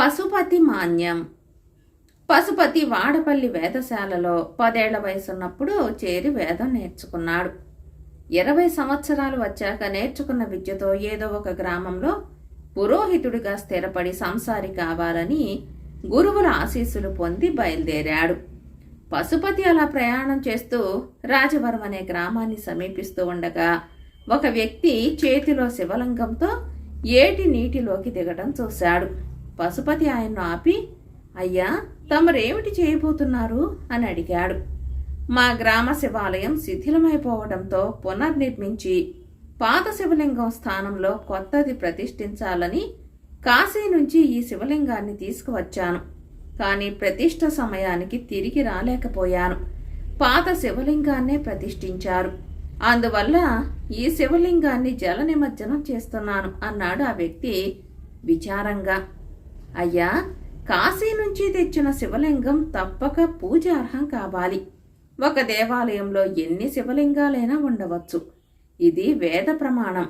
పశుపతి మాన్యం పశుపతి వాడపల్లి వేదశాలలో పదేళ్ళ వయసున్నప్పుడు చేరి వేదం నేర్చుకున్నాడు. ఇరవై సంవత్సరాలు వచ్చాక నేర్చుకున్న విద్యతో ఏదో ఒక గ్రామంలో పురోహితుడిగా స్థిరపడి సంసారి కావాలని గురువుల ఆశీస్సులు పొంది బయలుదేరాడు. పశుపతి అలా ప్రయాణం చేస్తూ రాజవరం అనే గ్రామాన్ని సమీపిస్తూ ఉండగా ఒక వ్యక్తి చేతిలో శివలింగంతో ఏటి నీటిలోకి దిగటం చూశాడు. పశుపతి ఆయన్ను ఆపి అయ్యా తమరేమిటి చేయబోతున్నారు? అని అడిగాడు. మా గ్రామ శివాలయం శిథిలమైపోవడంతో పునర్నిర్మించి పాత శివలింగం స్థానంలో కొత్తది ప్రతిష్ఠించాలని కాశీ నుంచి ఈ శివలింగాన్ని తీసుకువచ్చాను. కానీ ప్రతిష్ట సమయానికి తిరిగి రాలేకపోయాను. పాత శివలింగాన్నే ప్రతిష్ఠించారు. అందువల్ల ఈ శివలింగాన్ని జల నిమజ్జనం చేస్తున్నాను అన్నాడు ఆ వ్యక్తి విచారంగా. అయ్యా కాశీ నుంచి తెచ్చిన శివలింగం తప్పక పూజ అర్హం కావాలి. ఒక దేవాలయంలో ఎన్ని శివలింగాలైనా ఉండవచ్చు. ఇది వేద ప్రమాణం.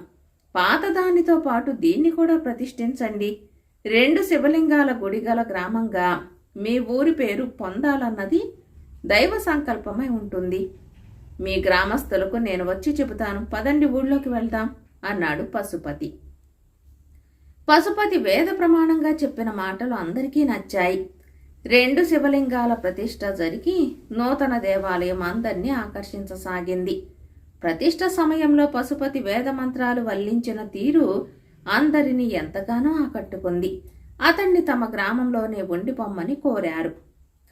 పాతదానితో పాటు దీన్ని కూడా ప్రతిష్ఠించండి. రెండు శివలింగాల గుడి గల గ్రామంగా మీ ఊరి పేరు పొందాలన్నది దైవ సంకల్పమై ఉంటుంది. మీ గ్రామస్తులకు నేను వచ్చి చెబుతాను. పదండి ఊళ్ళోకి వెళ్దాం అన్నాడు పశుపతి. పశుపతి వేద ప్రమాణంగా చెప్పిన మాటలు అందరికీ నచ్చాయి. రెండు శివలింగాల ప్రతిష్ట జరిగి నూతన దేవాలయం అందరినీ ఆకర్షించసాగింది. ప్రతిష్ట సమయంలో పశుపతి వేద మంత్రాలు వల్లించిన తీరు అందరినీ ఎంతగానో ఆకట్టుకుంది. అతన్ని తమ గ్రామంలోనే ఉండిపోమ్మని కోరారు.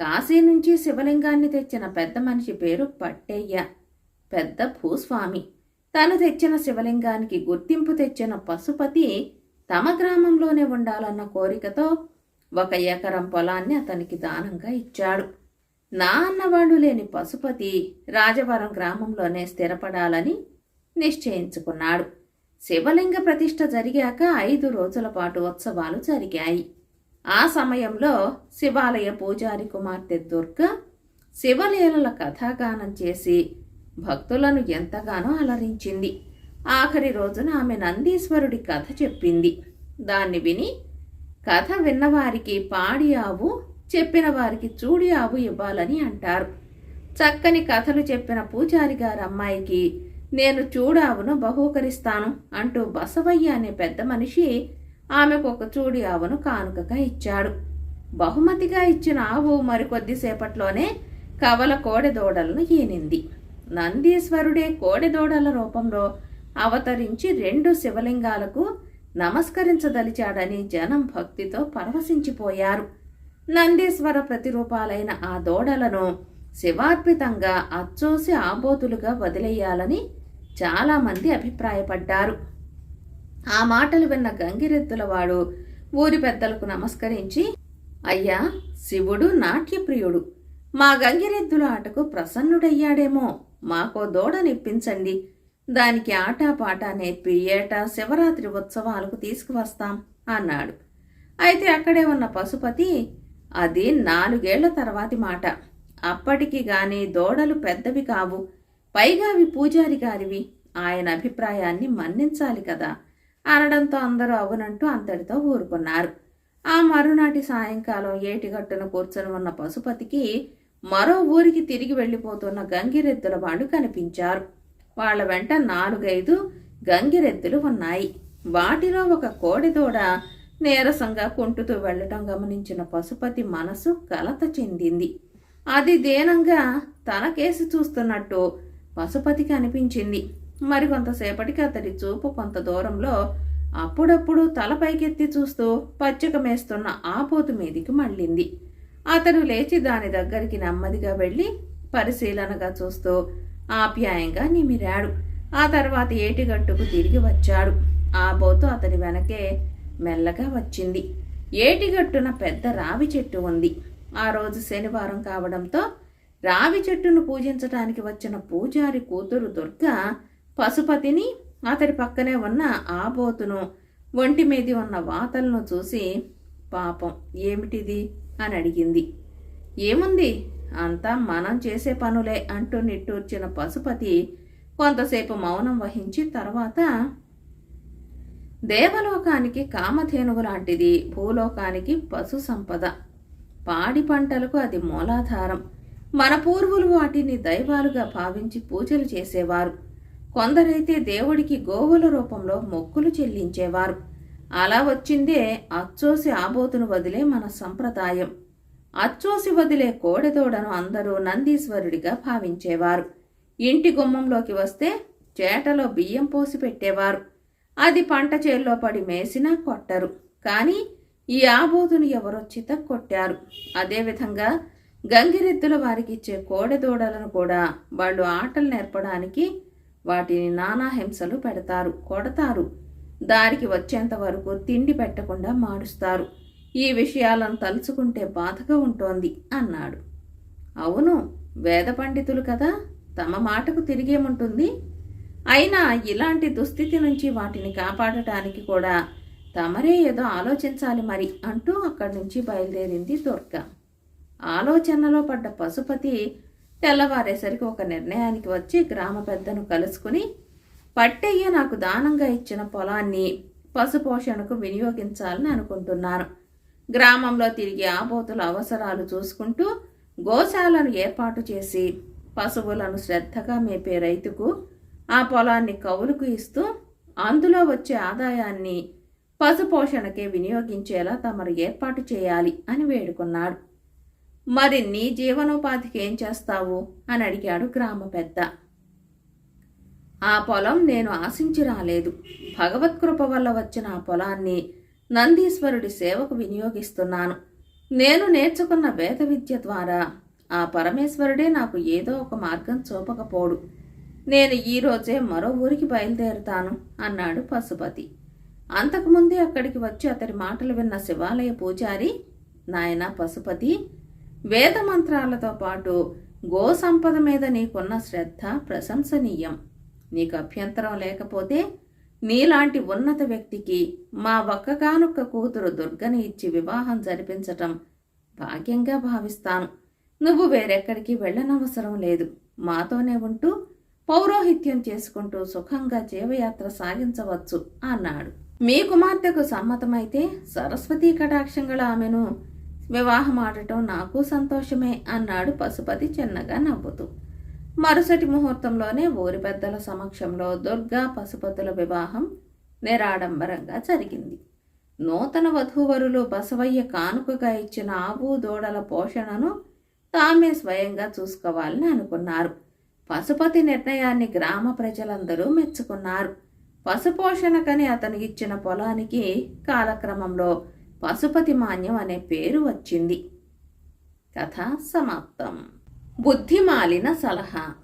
కాశీ నుంచి శివలింగాన్ని తెచ్చిన పెద్ద మనిషి పేరు పట్టయ్య. పెద్ద భూస్వామి. తను తెచ్చిన శివలింగానికి గుర్తింపు తెచ్చిన పశుపతి తమ గ్రామంలోనే ఉండాలన్న కోరికతో ఒక ఎకరం పొలాన్ని అతనికి దానంగా ఇచ్చాడు. నా అన్నవాడు లేని పశుపతి రాజవరం గ్రామంలోనే స్థిరపడాలని నిశ్చయించుకున్నాడు. శివలింగ ప్రతిష్ఠ జరిగాక ఐదు రోజుల పాటు ఉత్సవాలు జరిగాయి. ఆ సమయంలో శివాలయ పూజారి కుమార్తె దుర్గ శివలీలల కథాగానం చేసి భక్తులను ఎంతగానో అలరించింది. ఆఖరి రోజున ఆమె నందీశ్వరుడి కథ చెప్పింది. దాన్ని విని కథ విన్నవారికి పాడి ఆవు చెప్పిన వారికి చూడి ఆవు ఇవ్వాలని అంటారు. చక్కని కథలు చెప్పిన పూజారి గారి అమ్మాయికి నేను చూడావును బహూకరిస్తాను అంటూ బసవయ్య అనే పెద్ద మనిషి ఆమెకు ఒక చూడి ఆవును కానుకగా ఇచ్చాడు. బహుమతిగా ఇచ్చిన ఆవు మరికొద్దిసేపట్లోనే కవల కోడెదోడలను ఈనింది. నందీశ్వరుడే కోడెదోడల రూపంలో అవతరించి రెండు శివలింగాలకు నమస్కరించదలిచాడని జనం భక్తితో పరవశించిపోయారు. నందీశ్వర ప్రతిరూపాలైన ఆ దోడలను శివార్పితంగా అచ్చోసి ఆబోతులుగా వదిలేయాలని చాలామంది అభిప్రాయపడ్డారు. ఆ మాటలు విన్న గంగిరెద్దులవాడు ఊరి పెద్దలకు నమస్కరించి అయ్యా శివుడు నాట్యప్రియుడు. మా గంగిరెద్దుల ఆటకు ప్రసన్నుడయ్యాడేమో. మాకో దూడనిప్పించండి దానికి ఆటపాట నేర్పి ఏటా శివరాత్రి ఉత్సవాలకు తీసుకువస్తాం అన్నాడు. అయితే అక్కడే ఉన్న పశుపతి అది నాలుగేళ్ళ తర్వాతి మాట. అప్పటికి గాని దూడలు పెద్దవి కావు. పైగా అవి పూజారి గారివి. ఆయన అభిప్రాయాన్ని మన్నించాలి కదా. అనడంతో అందరూ అవునంటూ అంతటితో ఊరుకున్నారు. ఆ మరునాటి సాయంకాలం ఏటిగట్టున కూర్చొని ఉన్న పశుపతికి మరో ఊరికి తిరిగి వెళ్ళిపోతున్న గంగిరెద్దుల వాళ్ళు కనిపించారు. వాళ్ళ వెంట నాలుగైదు గంగిరెద్దులు ఉన్నాయి. వాటిలో ఒక కోడిదూడ నీరసంగా కుంటుతూ వెళ్ళటం గమనించిన పశుపతి మనసు కలత చెందింది. అది దీనంగా తనకేసి చూస్తున్నట్టు పశుపతికి అనిపించింది. మరి కొంతసేపటికి అతడి చూపు కొంత దూరంలో అప్పుడప్పుడు తల పైకెత్తి చూస్తూ పచ్చికమేస్తున్న ఆపోతు మీదికి మళ్ళింది. అతడు లేచి దాని దగ్గరికి నెమ్మదిగా వెళ్ళి పరిశీలనగా చూస్తూ ఆప్యాయంగా నిమిరాడు. ఆ తర్వాత ఏటిగట్టుకు తిరిగి వచ్చాడు. ఆ బోతు అతని వెనకే మెల్లగా వచ్చింది. ఏటిగట్టున పెద్ద రావి చెట్టు ఉంది. ఆ రోజు శనివారం కావడంతో రావి చెట్టును పూజించటానికి వచ్చిన పూజారి కూతురు దుర్గ పశుపతిని అతడి పక్కనే ఉన్న ఆబోతును ఒంటి మీది ఉన్న వాతలను చూసి పాపం ఏమిటిది? అని అడిగింది. ఏముంది? అంతా మనం చేసే పనులే అంటూ నిట్టూర్చిన పశుపతి కొంతసేపు మౌనం వహించి తర్వాత దేవలోకానికి కామధేనువు లాంటిది భూలోకానికి పశు సంపద. పాడి పంటలకు అది మూలాధారం. మన పూర్వులు వాటిని దైవాలుగా భావించి పూజలు చేసేవారు. కొందరైతే దేవుడికి గోవుల రూపంలో మొక్కులు చెల్లించేవారు. అలా వచ్చిందే అచ్చోసి ఆబోతును వదిలే మన సంప్రదాయం. అచ్చోసి వదిలే కోడెదోడను అందరూ నందీశ్వరుడిగా భావించేవారు. ఇంటి గుమ్మంలోకి వస్తే చేటలో బియ్యం పోసి పెట్టేవారు. అది పంట చేల్లో పడి మేసినా కొట్టరు. కానీ ఈ ఆబోతును ఎవరో కొట్టారు. అదేవిధంగా గంగిరెద్దుల వారికి ఇచ్చే కోడెదూడలను కూడా వాళ్ళు ఆటలు నేర్పడానికి వాటిని నానా హింసలు పెడతారు కొడతారు. దారికి వచ్చేంత వరకు తిండి పెట్టకుండా మాడుస్తారు. ఈ విషయాలను తలుచుకుంటే బాధగా ఉంటోంది అన్నాడు. అవును వేద పండితులు కదా తమ మాటకు తిరిగేముంటుంది? అయినా ఇలాంటి దుస్థితి నుంచి వాటిని కాపాడటానికి కూడా తమరే ఏదో ఆలోచించాలి మరి అంటూ అక్కడి నుంచి బయలుదేరింది దుర్గ. ఆలోచనలో పడ్డ పశుపతి తెల్లవారేసరికి ఒక నిర్ణయానికి వచ్చి గ్రామ పెద్దను కలుసుకుని పట్టయ్య నాకు దానంగా ఇచ్చిన పొలాన్ని పశుపోషణకు వినియోగించాలని అనుకుంటున్నాను గ్రామంలో తిరిగి ఆబోతుల అవసరాలు చూసుకుంటూ గోశాలను ఏర్పాటు చేసి పశువులను శ్రద్ధగా మేపే రైతుకు ఆ పొలాన్ని కౌలుకు ఇస్తూ అందులో వచ్చే ఆదాయాన్ని పశుపోషణకే వినియోగించేలా తమరు ఏర్పాటు చేయాలి అని వేడుకున్నాడు. మరి నీ జీవనోపాధికి ఏం చేస్తావు? అని అడిగాడు గ్రామ పెద్ద. ఆ పొలం నేను ఆశించి రాలేదు. భగవత్కృప వల్ల వచ్చిన ఆ పొలాన్ని నందీశ్వరుడి సేవకు వినియోగిస్తున్నాను. నేను నేర్చుకున్న వేద విద్య ద్వారా ఆ పరమేశ్వరుడే నాకు ఏదో ఒక మార్గం చూపకపోడు. నేను ఈరోజే మరో ఊరికి బయలుదేరుతాను అన్నాడు పశుపతి. అంతకుముందే అక్కడికి వచ్చి అతడి మాటలు విన్న శివాలయ పూజారి నాయన పశుపతి వేద మంత్రాలతో పాటు గో సంపద మీద నీకున్న శ్రద్ధ ప్రశంసనీయం. నీకు అభ్యంతరం లేకపోతే నీలాంటి ఉన్నత వ్యక్తికి మా ఒక్కగానొక్క కూతురు దుర్గని ఇచ్చి వివాహం జరిపించటం భాగ్యంగా భావిస్తాను. నువ్వు వేరెక్కడికి వెళ్ళనవసరం లేదు. మాతోనే ఉంటూ పౌరోహిత్యం చేసుకుంటూ సుఖంగా జీవయాత్ర సాగించవచ్చు అన్నాడు. మీ కుమార్తెకు సమ్మతమైతే సరస్వతీ కటాక్షం గల ఆమెను వివాహం ఆడటం నాకు సంతోషమే అన్నాడు పశుపతి చిన్నగా నవ్వుతూ. మరుసటి ముహూర్తంలోనే ఊరి పెద్దల సమక్షంలో దుర్గా పశుపతుల వివాహం నిరాడంబరంగా జరిగింది. నూతన వధూవరులు బసవయ్య కానుకగా ఇచ్చిన ఆవు దూడల పోషణను తామే స్వయంగా చూసుకోవాలని అనుకున్నారు. పశుపతి నిర్ణయాన్ని గ్రామ ప్రజలందరూ మెచ్చుకున్నారు. పశుపోషణకని అతనికి ఇచ్చిన పొలానికి కాలక్రమంలో పశుపతి మాన్యం అనే పేరు వచ్చింది. కథ సమాప్తం. బుద్ధిమాలిన సలహా.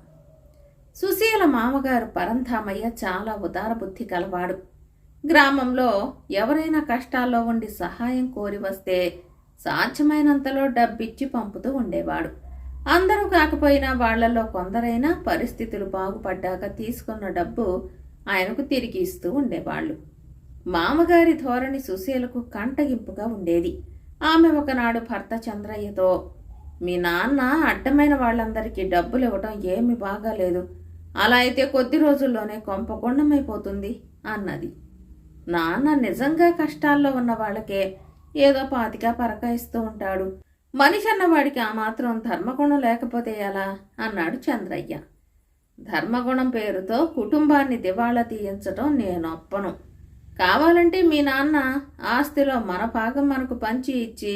సుశీల మామగారు పరంధామయ్య చాలా ఉదార బుద్ధి కలవాడు గ్రామంలో ఎవరైనా కష్టాల్లో ఉండి సహాయం కోరి వస్తే సాధ్యమైనంతలో డబ్బిచ్చి పంపుతూ ఉండేవాడు. అందరూ కాకపోయినా వాళ్ళలో కొందరైనా పరిస్థితులు బాగుపడ్డాక తీసుకున్న డబ్బు ఆయనకు తిరిగి ఇస్తూ ఉండేవాళ్ళు. మామగారి ధోరణి సుశీలకు కంటగింపుగా ఉండేది. ఆమె ఒకనాడు భర్త చంద్రయ్యతో మీ నాన్న అడ్డమైన వాళ్ళందరికీ డబ్బులు ఇవ్వటం ఏమి బాగాలేదు. అలా అయితే కొద్ది రోజుల్లోనే కొంపకొండమైపోతుంది అన్నది. నాన్న నిజంగా కష్టాల్లో ఉన్న వాళ్ళకే ఏదో పాతిక పరక ఇస్తూ ఉంటాడు. మనిషి అన్నవాడికి ఆ మాత్రం ధర్మగుణం లేకపోతే ఎలా? అన్నాడు చంద్రయ్య. ధర్మగుణం పేరుతో కుటుంబాన్ని దివాళా తీయించటం నేను ఒప్పను కావాలంటే మీ నాన్న ఆస్తిలో మన భాగం మనకు పంచి ఇచ్చి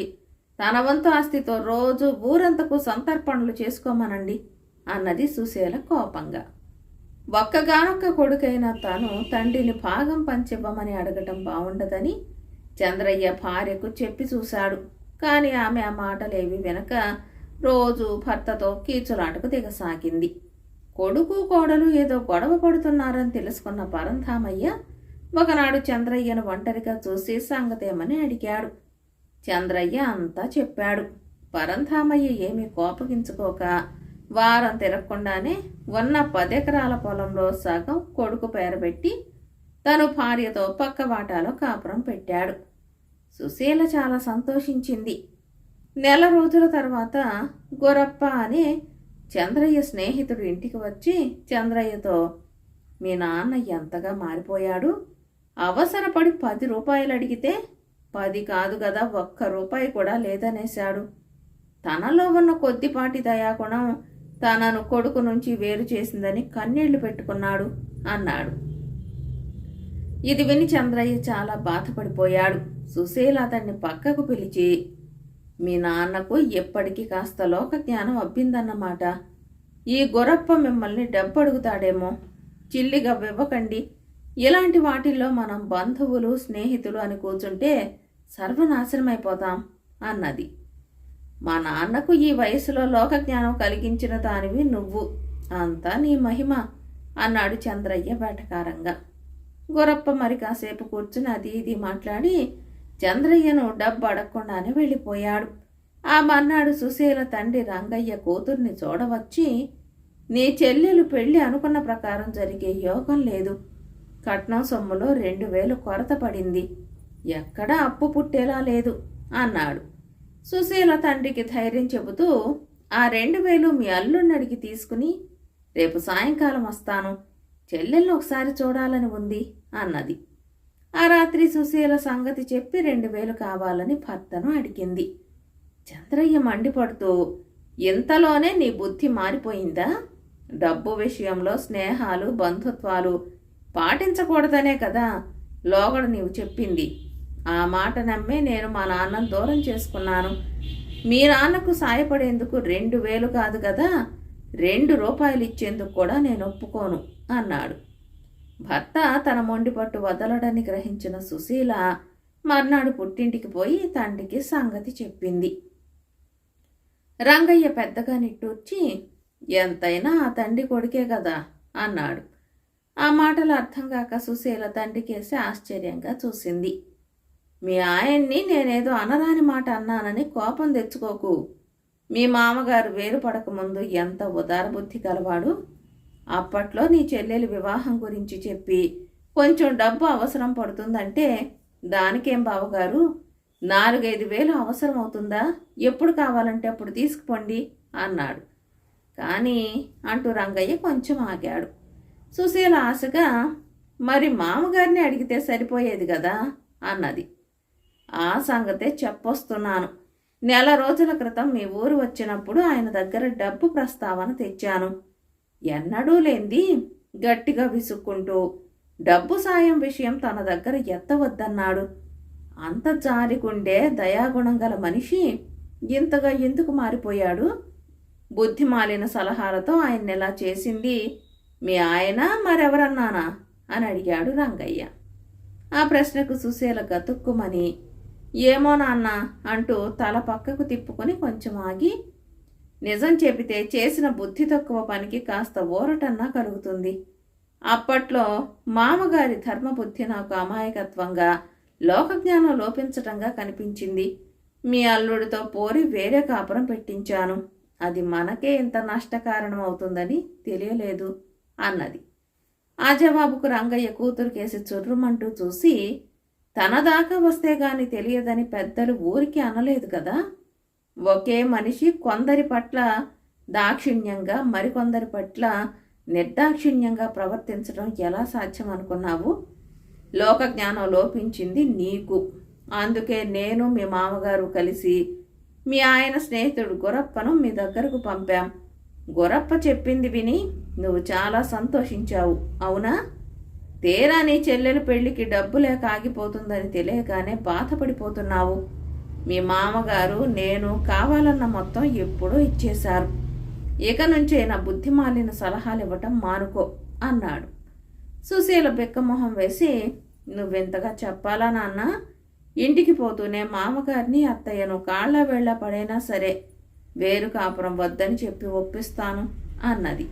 తన వంతు ఆస్తితో రోజు ఊరంతకు సంతర్పణలు చేసుకోమనండి అన్నది సుశీల కోపంగా. ఒక్కగానొక్క కొడుకైన తాను తండ్రిని భాగం పంచివ్వమని అడగటం బాగుండదని చంద్రయ్య భార్యకు చెప్పి చూశాడు. కానీ ఆమె ఆ మాటలేవి వెనక రోజు భర్తతో కీచులాటకు దిగసాగింది. కొడుకు కోడలు ఏదో గొడవ పడుతున్నారని తెలుసుకున్న పరంధామయ్య ఒకనాడు చంద్రయ్యను ఒంటరిగా చూసి సంగతేమని అడిగాడు. చంద్రయ్య అంతా చెప్పాడు. పరంధామయ్య ఏమీ కోపగించుకోక వారం తిరగకుండానే ఉన్న పదెకరాల పొలంలో సగం కొడుకు పేరబెట్టి తను భార్యతో పక్క వాటాలో కాపురం పెట్టాడు. సుశీల చాలా సంతోషించింది. నెల రోజుల తర్వాత గొరప్ప అనే చంద్రయ్య స్నేహితుడు ఇంటికి వచ్చి చంద్రయ్యతో మీ నాన్న ఎంతగా మారిపోయాడు? అవసరపడి పది రూపాయలు అడిగితే పది కాదు కదా ఒక్క రూపాయి కూడా లేదనేశాడు. తనలో ఉన్న కొద్దిపాటి దయాగుణం తనను కొడుకు నుంచి వేరు చేసిందని కన్నీళ్ళు పెట్టుకున్నాడు అన్నాడు. ఇది విని చంద్రయ్య చాలా బాధపడిపోయాడు. సుశీల అతన్ని పక్కకు పిలిచి మీ నాన్నకు ఎప్పటికీ కాస్త లోక జ్ఞానం అబ్బిందన్నమాట. ఈ గొరప్ప మిమ్మల్ని డబ్బడుగుతాడేమో. చిల్లిగా ఇవ్వకండి ఇలాంటి వాటిల్లో మనం బంధువులు స్నేహితులు అని కూర్చుంటే సర్వనాశనమైపోతాం అన్నది. మా నాన్నకు ఈ వయసులో లోక జ్ఞానం కలిగించిన దానివి నువ్వు. అంతా నీ మహిమ అన్నాడు చంద్రయ్య వేటకారంగా. గొరప్ప మరి కాసేపు కూర్చుని అది ఇది మాట్లాడి చంద్రయ్యను డబ్బు అడగకుండానే వెళ్ళిపోయాడు. ఆ మర్నాడు సుశీల తండ్రి రంగయ్య కూతుర్ని చూడవచ్చి నీ చెల్లెలు పెళ్ళి అనుకున్న ప్రకారం జరిగే యోగం లేదు. కట్నం సొమ్ములో రెండు వేలు కొరత పడింది. ఎక్కడా అప్పు పుట్టేలా లేదు అన్నాడు. సుశీల తండ్రికి ధైర్యం చెబుతూ ఆ రెండు వేలు మీ అల్లుడిని అడిగి తీసుకుని రేపు సాయంకాలం వస్తాను. చెల్లెల్ని ఒకసారి చూడాలని ఉంది అన్నది. ఆ రాత్రి సుశీల సంగతి చెప్పి రెండు వేలు కావాలని భర్తను అడిగింది. చంద్రయ్య మండిపడుతూ ఇంతలోనే నీ బుద్ధి మారిపోయిందా? డబ్బు విషయంలో స్నేహాలు బంధుత్వాలు పాటించకూడదనే కదా లోగడు నీవు చెప్పింది. ఆ మాట నమ్మే నేను మా నాన్నను దూరం చేసుకున్నాను. మీ నాన్నకు సాయపడేందుకు రెండు వేలు కాదు కదా రెండు రూపాయలు ఇచ్చేందుకు కూడా నేను ఒప్పుకోను అన్నాడు. భర్త తన మొండి పట్టు వదలడని గ్రహించిన సుశీల మర్నాడు పుట్టింటికి పోయి తండ్రికి సంగతి చెప్పింది. రంగయ్య పెద్దగా నిట్టూర్చి ఎంతైనా ఆ తండ్రి కొడుకే కదా అన్నాడు. ఆ మాటలు అర్థం కాక సుశీల తండ్రికేసి ఆశ్చర్యంగా చూసింది. మీ ఆయన్ని నేనేదో అనరాని మాట అన్నానని కోపం తెచ్చుకోకు. మీ మామగారు వేరు పడకముందు ఎంత ఉదారబుద్ధి కలవాడు అప్పట్లో నీ చెల్లెలి వివాహం గురించి చెప్పి కొంచెం డబ్బు అవసరం పడుతుందంటే దానికేం బావగారు? నాలుగైదు వేలు అవసరం అవుతుందా ఎప్పుడు కావాలంటే అప్పుడు తీసుకుపోండి అన్నాడు. కానీ అంటూ రంగయ్య కొంచెం ఆగాడు. సుశీల ఆశగా మరి మామగారిని అడిగితే సరిపోయేది కదా అన్నది. ఆ సంగతే చెప్పొస్తున్నాను. నెల రోజుల క్రితం మీ ఊరు వచ్చినప్పుడు ఆయన దగ్గర డబ్బు ప్రస్తావన తెచ్చాను. ఎన్నడూ లేంది. గట్టిగా విసుక్కుంటూ డబ్బు సాయం విషయం తన దగ్గర ఎత్తవద్దన్నాడు. అంత జారికుండే దయాగుణం గల మనిషి ఇంతగా ఎందుకు మారిపోయాడు? బుద్ధిమాలిన సలహాలతో ఆయన ఎలా చేసింది? మీ ఆయన మరెవరన్నానా? అని అడిగాడు రంగయ్య. ఆ ప్రశ్నకు సుశీల గతుక్కుమని ఏమో నాన్న అంటూ తల పక్కకు తిప్పుకొని కొంచెం ఆగి నిజం చెబితే చేసిన బుద్ధి తక్కువ పనికి కాస్త ఊరటన్నా కలుగుతుంది. అప్పట్లో మామగారి ధర్మబుద్ధి నాకు అమాయకత్వంగా లోకజ్ఞానం లోపించటంగా కనిపించింది. మీ అల్లుడితో పోరి వేరే కాపురం పెట్టించాను. అది మనకే ఇంత నష్టకారణం అవుతుందని తెలియలేదు. అన్నది. ఆ జవాబుకు రంగయ్య కూతురు కేసి చుర్రుమంటూ చూసి తన దాకా వస్తే గాని తెలియదని పెద్దలు ఊరికి అనలేదు కదా? ఒకే మనిషి కొందరి పట్ల దాక్షిణ్యంగా మరికొందరి పట్ల నిర్దాక్షిణ్యంగా ప్రవర్తించడం ఎలా సాధ్యం అనుకున్నావు? లోక జ్ఞానం లోపించింది నీకు. అందుకే నేను మీ మామగారు కలిసి మీ ఆయన స్నేహితుడు గొరప్పను మీ దగ్గరకు పంపాం. గొరప్ప చెప్పింది విని నువ్వు చాలా సంతోషించావు అవునా? తేరా నీ చెల్లెలు పెళ్ళికి డబ్బు లేక ఆగిపోతుందని తెలియగానే బాధపడిపోతున్నావు. మీ మామగారు నేను కావాలన్న మొత్తం ఎప్పుడూ ఇచ్చేశారు. ఇక నుంచే నా బుద్ధి మాలిన సలహాలు ఇవ్వటం మానుకో అన్నాడు. సుశీల బెక్కమొహం వేసి నువ్వెంతగా చెప్పాలా నాన్న? ఇంటికి పోతూనే మామగారిని అత్తయ్యను కాళ్ళ వేళ్ళ పడైనా సరే వేరు కాపురం వద్దని చెప్పి ఒప్పిస్తాను అన్నది.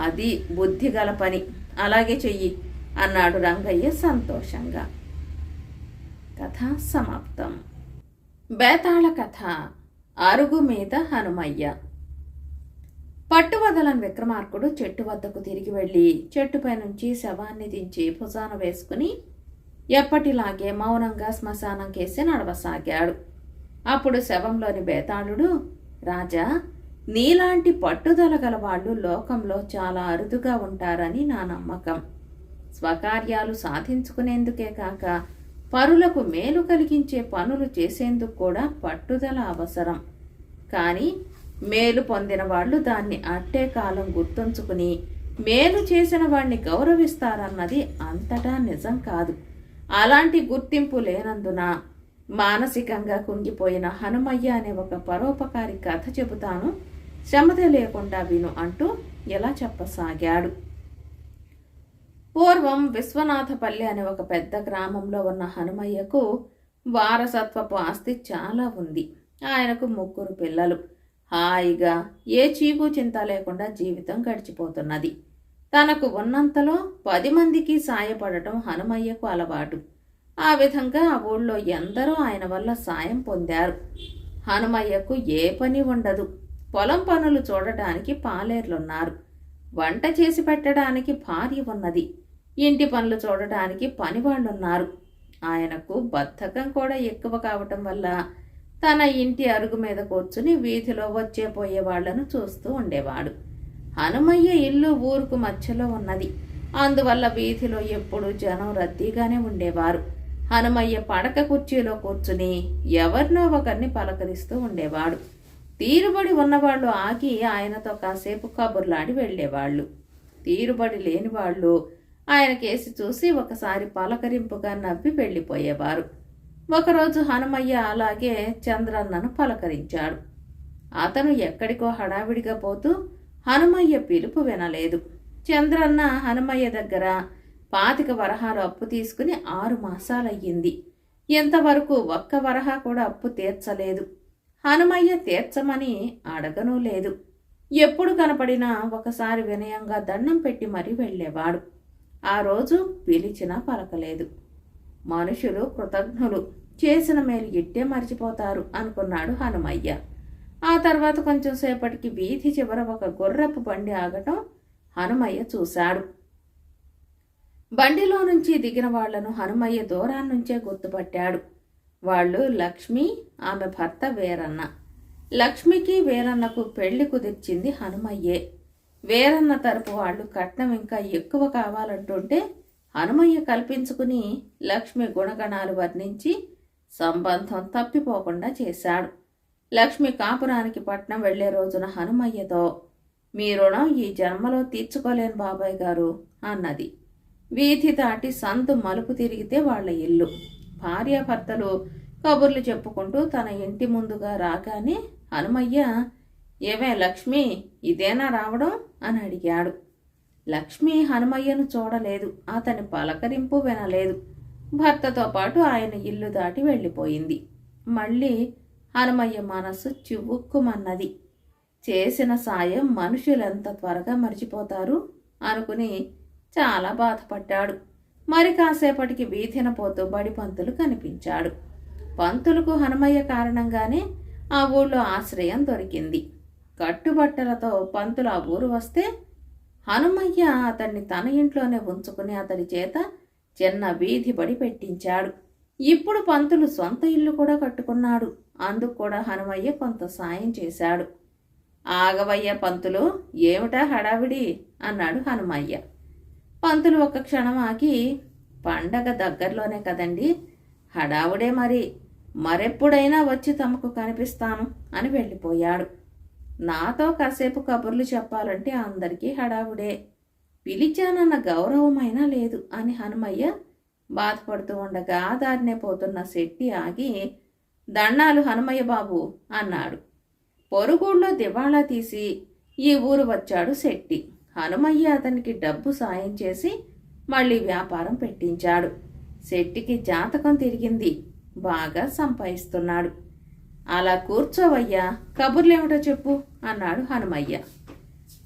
అది బుద్ధి గల పని. అలాగే చెయ్యి అన్నాడు రంగయ్య సంతోషంగా. కథ సమాప్తం. బేతాళ కథ. అరుగు మీద హనుమయ్య. పట్టువదలని విక్రమార్కుడు చెట్టు వద్దకు తిరిగి వెళ్ళి చెట్టుపై నుంచి శవాన్ని దించి భుజాన వేసుకుని ఎప్పటిలాగే మౌనంగా శ్మశానం కేసి నడవసాగాడు. అప్పుడు శవంలోని బేతాళుడు రాజా నీలాంటి పట్టుదల గల వాళ్ళు లోకంలో చాలా అరుదుగా ఉంటారని నా నమ్మకం. స్వకార్యాలు సాధించుకునేందుకే కాక పరులకు మేలు కలిగించే పనులు చేసేందుకు కూడా పట్టుదల అవసరం. కానీ మేలు పొందిన వాళ్ళు దాన్ని అట్టే కాలం గుర్తుంచుకుని మేలు చేసిన వాణ్ణి గౌరవిస్తారన్నది అంతటా నిజం కాదు. అలాంటి గుర్తింపు లేనందున మానసికంగా కుంగిపోయిన హనుమయ్య అనే ఒక పరోపకారి కథ చెబుతాను. శ్రమత లేకుండా విను అంటూ ఎలా చెప్పసాగాడు. పూర్వం విశ్వనాథపల్లి అనే ఒక పెద్ద గ్రామంలో ఉన్న హనుమయ్యకు వారసత్వపు ఆస్తి చాలా ఉంది. ఆయనకు ముగ్గురు పిల్లలు. హాయిగా ఏ చీకు చింత లేకుండా జీవితం గడిచిపోతున్నది. తనకు ఉన్నంతలో పది మందికి సాయపడటం హనుమయ్యకు అలవాటు. ఆ విధంగా ఆ ఊళ్ళో ఎందరో ఆయన వల్ల సాయం పొందారు. హనుమయ్యకు ఏ పని ఉండదు. పొలం పనులు చూడటానికి పాలేర్లున్నారు. వంట చేసి పెట్టడానికి భార్య ఉన్నది. ఇంటి పనులు చూడటానికి పనివాళ్ళున్నారు. ఆయనకు బద్ధకం కూడా ఎక్కువ కావటం వల్ల తన ఇంటి అరుగు మీద కూర్చుని వీధిలో వచ్చే పోయే వాళ్ళను చూస్తూ ఉండేవాడు. హనుమయ్య ఇల్లు ఊరుకు మధ్యలో ఉన్నది. అందువల్ల వీధిలో ఎప్పుడూ జనం రద్దీగానే ఉండేవారు. హనుమయ్య పడక కుర్చీలో కూర్చుని ఎవరినో ఒకరిని పలకరిస్తూ ఉండేవాడు. తీరుబడి ఉన్నవాళ్ళు ఆగి ఆయనతో కాసేపు కబుర్లాడి వెళ్ళేవాళ్ళు. తీరుబడి లేని వాళ్ళు ఆయన కేసి చూసి ఒకసారి పలకరింపుగా నవ్వి వెళ్ళిపోయేవారు. ఒకరోజు హనుమయ్య అలాగే చంద్రన్నను పలకరించాడు. అతను ఎక్కడికో హడావిడిగా పోతూ హనుమయ్య పిలుపు వినలేదు. చంద్రన్న హనుమయ్య దగ్గర పాతిక వరహాలు అప్పు తీసుకుని ఆరు మాసాలయ్యింది. ఇంతవరకు ఒక్క వరహా కూడా అప్పు తీర్చలేదు. హనుమయ్య తీర్చమని అడగనూ లేదు. ఎప్పుడు కనపడినా ఒకసారి వినయంగా దండం పెట్టి మరీ వెళ్ళేవాడు. ఆ రోజు పిలిచినా పలకలేదు. మనుషులు కృతజ్ఞులు. చేసిన మేలు ఇట్టే మర్చిపోతారు అనుకున్నాడు హనుమయ్య. ఆ తర్వాత కొంచెం సేపటికి వీధి చివర ఒక గుర్రపు బండి ఆగటం హనుమయ్య చూశాడు. బండిలో నుంచి దిగిన వాళ్ళను హనుమయ్య దూరాన్నుంచే గుర్తుపట్టాడు. వాళ్ళు లక్ష్మి ఆమె భర్త వీరన్న. లక్ష్మికి వీరన్నకు పెళ్ళి కుదిర్చింది హనుమయ్యే. వీరన్న తరపు వాళ్ళు కట్నం ఇంకా ఎక్కువ కావాలంటుంటే హనుమయ్య కల్పించుకుని లక్ష్మి గుణగణాలు వర్ణించి సంబంధం తప్పిపోకుండా చేశాడు. లక్ష్మి కాపురానికి పట్నం వెళ్ళే రోజున హనుమయ్యతో మీ రుణం ఈ జన్మలో తీర్చుకోలేను బాబాయ్ గారు అన్నది. వీధి దాటి సందు మలుపు తిరిగితే వాళ్ళ ఇల్లు. భార్యాభర్తలు కబుర్లు చెప్పుకుంటూ తన ఇంటి ముందుగా రాగానే హనుమయ్య ఏమే లక్ష్మి ఇదేనా రావడం? అని అడిగాడు. లక్ష్మి హనుమయ్యను చూడలేదు. అతని పలకరింపు వినలేదు. భర్తతో పాటు ఆయన ఇల్లు దాటి వెళ్ళిపోయింది. మళ్ళీ హనుమయ్య మనస్సు చివుక్కుమన్నది. చేసిన సాయం మనుషులెంత త్వరగా మర్చిపోతారు? అనుకుని చాలా బాధపడ్డాడు. మరి కాసేపటికి వీధిన పోతూ బడి పంతులు కనిపించాడు. పంతులకు హనుమయ్య కారణంగానే ఆ ఊళ్ళో ఆశ్రయం దొరికింది. కట్టుబట్టలతో పంతులు ఆ ఊరు వస్తే హనుమయ్య అతన్ని తన ఇంట్లోనే ఉంచుకుని అతడి చేత చిన్న వీధి బడి పెట్టించాడు. ఇప్పుడు పంతులు సొంత ఇల్లు కూడా కట్టుకున్నాడు. అందుకు కూడా హనుమయ్య కొంత సాయం చేశాడు. ఆగవయ్య పంతులు ఏమిటా హడావిడి? అన్నాడు హనుమయ్య. పంతులు ఒక క్షణం ఆగి పండగ దగ్గరలోనే కదండి హడావుడే మరి. మరెప్పుడైనా వచ్చి తమకు కనిపిస్తాను అని వెళ్ళిపోయాడు. నాతో కాసేపు కబుర్లు చెప్పాలంటే అందరికీ హడావుడే. పిలిచానన్న గౌరవమైనా లేదు అని హనుమయ్య బాధపడుతూ ఉండగా దారినే పోతున్న శెట్టి ఆగి దండాలు హనుమయ్య బాబు అన్నాడు. పొరుగుళ్ళో దివాళా తీసి ఈ ఊరు వచ్చాడు శెట్టి. హనుమయ్య అతనికి డబ్బు సాయం చేసి మళ్ళీ వ్యాపారం పెట్టించాడు. శెట్టికి జాతకం తిరిగింది. బాగా సంపాదిస్తున్నాడు. అలా కూర్చోవయ్యా కబుర్లేమిటో చెప్పు అన్నాడు హనుమయ్య.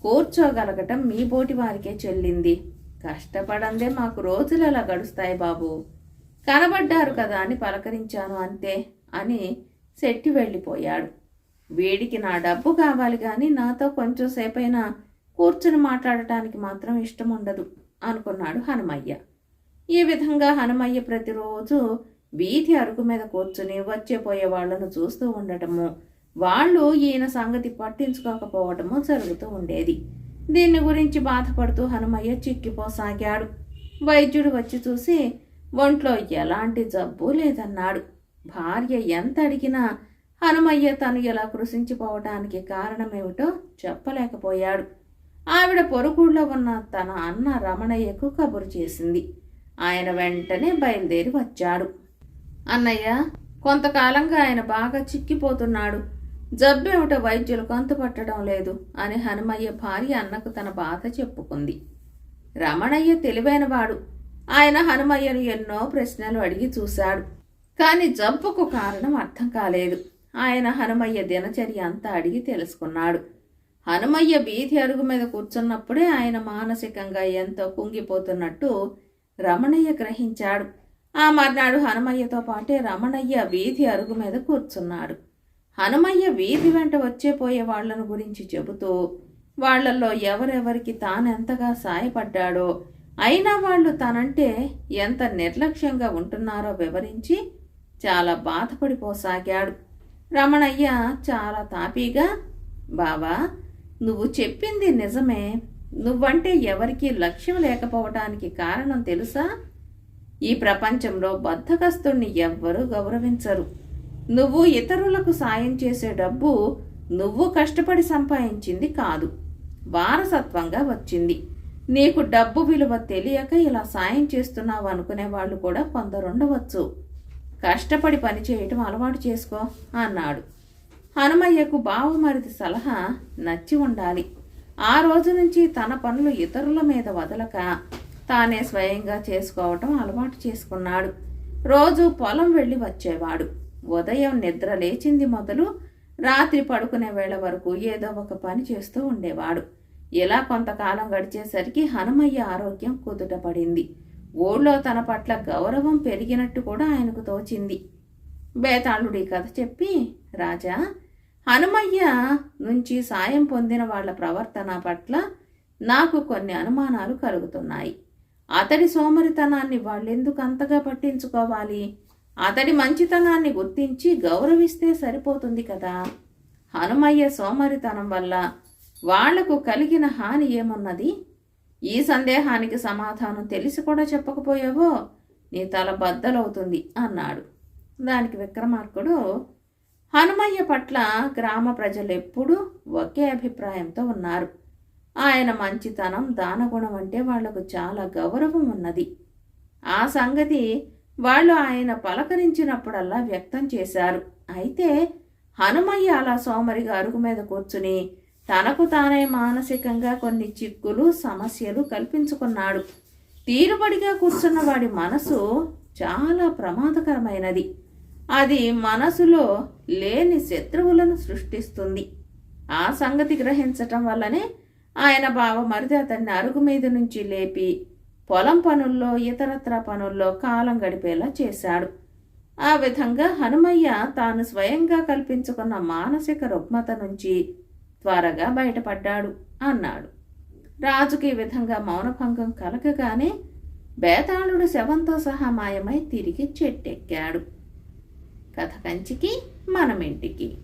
కూర్చోగలగటం మీ బోటి వారికే చెల్లింది. కష్టపడందే మాకు రోజులు అలా గడుస్తాయి బాబు. కనబడ్డారు కదా అని పలకరించాను అంతే అని శెట్టి వెళ్ళిపోయాడు. వీడికి నా డబ్బు కావాలి కానీ నాతో కొంచెం సేపైనా కూర్చుని మాట్లాడటానికి మాత్రం ఇష్టం ఉండదు అనుకున్నాడు హనుమయ్య. ఈ విధంగా హనుమయ్య ప్రతిరోజు వీధి అరుగు మీద కూర్చుని వచ్చేపోయే వాళ్ళను చూస్తూ ఉండటము వాళ్ళు ఈయన సంగతి పట్టించుకోకపోవటము జరుగుతూ ఉండేది. దీన్ని గురించి బాధపడుతూ హనుమయ్య చిక్కిపోసాగాడు. వైద్యుడు వచ్చి చూసి ఒంట్లో ఎలాంటి జబ్బు లేదన్నాడు. భార్య ఎంత అడిగినా హనుమయ్య తను ఎలా కృషించిపోవటానికి కారణమేమిటో చెప్పలేకపోయాడు. ఆవిడ పొరుగుళ్ళో ఉన్న తన అన్న రమణయ్యకు కబురు చేసింది. ఆయన వెంటనే బయలుదేరి వచ్చాడు. అన్నయ్య కొంతకాలంగా ఆయన బాగా చిక్కిపోతున్నాడు. జబ్బేమిటో వైద్యులకు అంతుపట్టడం లేదు అని హనుమయ్య భార్య అన్నకు తన బాధ చెప్పుకుంది. రమణయ్య తెలివైనవాడు. ఆయన హనుమయ్యను ఎన్నో ప్రశ్నలు అడిగి చూశాడు. కానీ జబ్బుకు కారణం అర్థం కాలేదు. ఆయన హనుమయ్య దినచర్య అంతా అడిగి తెలుసుకున్నాడు. హనుమయ్య వీధి అరుగు మీద కూర్చున్నప్పుడే ఆయన మానసికంగా ఎంతో కుంగిపోతున్నట్టు రమణయ్య గ్రహించాడు. ఆ మర్నాడు హనుమయ్యతో పాటే రమణయ్య వీధి అరుగు మీద కూర్చున్నాడు. హనుమయ్య వీధి వెంట వచ్చే పోయే వాళ్ళను గురించి చెబుతూ వాళ్ళలో ఎవరెవరికి తానెంతగా సాయపడ్డాడో అయినా వాళ్ళు తనంటే ఎంత నిర్లక్ష్యంగా ఉంటున్నారో వివరించి చాలా బాధపడిపోసాగాడు. రమణయ్య చాలా తాపీగా బావా నువ్వు చెప్పింది నిజమే. నువ్వంటే ఎవరికీ లక్ష్యం లేకపోవటానికి కారణం తెలుసా? ఈ ప్రపంచంలో బద్ధకస్తుణ్ణి ఎవ్వరూ గౌరవించరు. నువ్వు ఇతరులకు సాయం చేసే డబ్బు నువ్వు కష్టపడి సంపాదించింది కాదు. వారసత్వంగా వచ్చింది. నీకు డబ్బు విలువ తెలియక ఇలా సాయం చేస్తున్నావు అనుకునే వాళ్ళు కూడా కొందరుండవచ్చు. కష్టపడి పని చేయటం అలవాటు చేసుకో అన్నాడు. హనుమయ్యకు బావమరిది సలహా నచ్చి ఉండాలి. ఆ రోజు నుంచి తన పనులు ఇతరుల మీద వదలక తానే స్వయంగా చేసుకోవటం అలవాటు చేసుకున్నాడు. రోజు పొలం వెళ్ళి వచ్చేవాడు. ఉదయం నిద్ర లేచింది మొదలు రాత్రి పడుకునే వేళ వరకు ఏదో ఒక పని చేస్తూ ఉండేవాడు. ఇలా కొంతకాలం గడిచేసరికి హనుమయ్య ఆరోగ్యం కుదుట పడింది ఊళ్ళో తన పట్ల గౌరవం పెరిగినట్టు కూడా ఆయనకు తోచింది. బేతాళుడి కథ చెప్పి రాజా హనుమయ్య నుంచి సాయం పొందిన వాళ్ళ ప్రవర్తన పట్ల నాకు కొన్ని అనుమానాలు కలుగుతున్నాయి. అతడి సోమరితనాన్ని వాళ్ళెందుకు అంతగా పట్టించుకోవాలి? అతడి మంచితనాన్ని గుర్తించి గౌరవిస్తే సరిపోతుంది కదా. హనుమయ్య సోమరితనం వల్ల వాళ్ళకు కలిగిన హాని ఏమున్నది? ఈ సందేహానికి సమాధానం తెలిసి కూడా చెప్పకపోయావో? నీ తల బద్దలవుతుంది అన్నాడు. దానికి విక్రమార్కుడు హనుమయ్య పట్ల గ్రామ ప్రజలు ఎప్పుడూ ఒకే అభిప్రాయంతో ఉన్నారు. ఆయన మంచితనం దానగుణం అంటే వాళ్ళకు చాలా గౌరవం ఉన్నది. ఆ సంగతి వాళ్ళు ఆయన పలకరించినప్పుడల్లా వ్యక్తం చేశారు. అయితే హనుమయ్య అలా సోమరిగా అరుగు మీద కూర్చుని తనకు తానే మానసికంగా కొన్ని చిక్కులు సమస్యలు కల్పించుకున్నాడు. తీరుబడిగా కూర్చున్న వాడి మనసు చాలా ప్రమాదకరమైనది. అది మనసులో లేని శత్రువులను సృష్టిస్తుంది. ఆ సంగతి గ్రహించటం వల్లనే ఆయన బావమరిది అతన్ని అరుగు మీద నుంచి లేపి పొలం పనుల్లో ఇతరత్ర పనుల్లో కాలం గడిపేలా చేశాడు. ఆ విధంగా హనుమయ్య తాను స్వయంగా కల్పించుకున్న మానసిక రుగ్మత నుంచి త్వరగా బయటపడ్డాడు అన్నాడు. రాజుకి ఈ విధంగా మౌనభంగం కలగగానే బేతాళుడు శవంతో సహా మాయమై తిరిగి చెట్టెక్కాడు. కథ కంచికి మనమింటికి.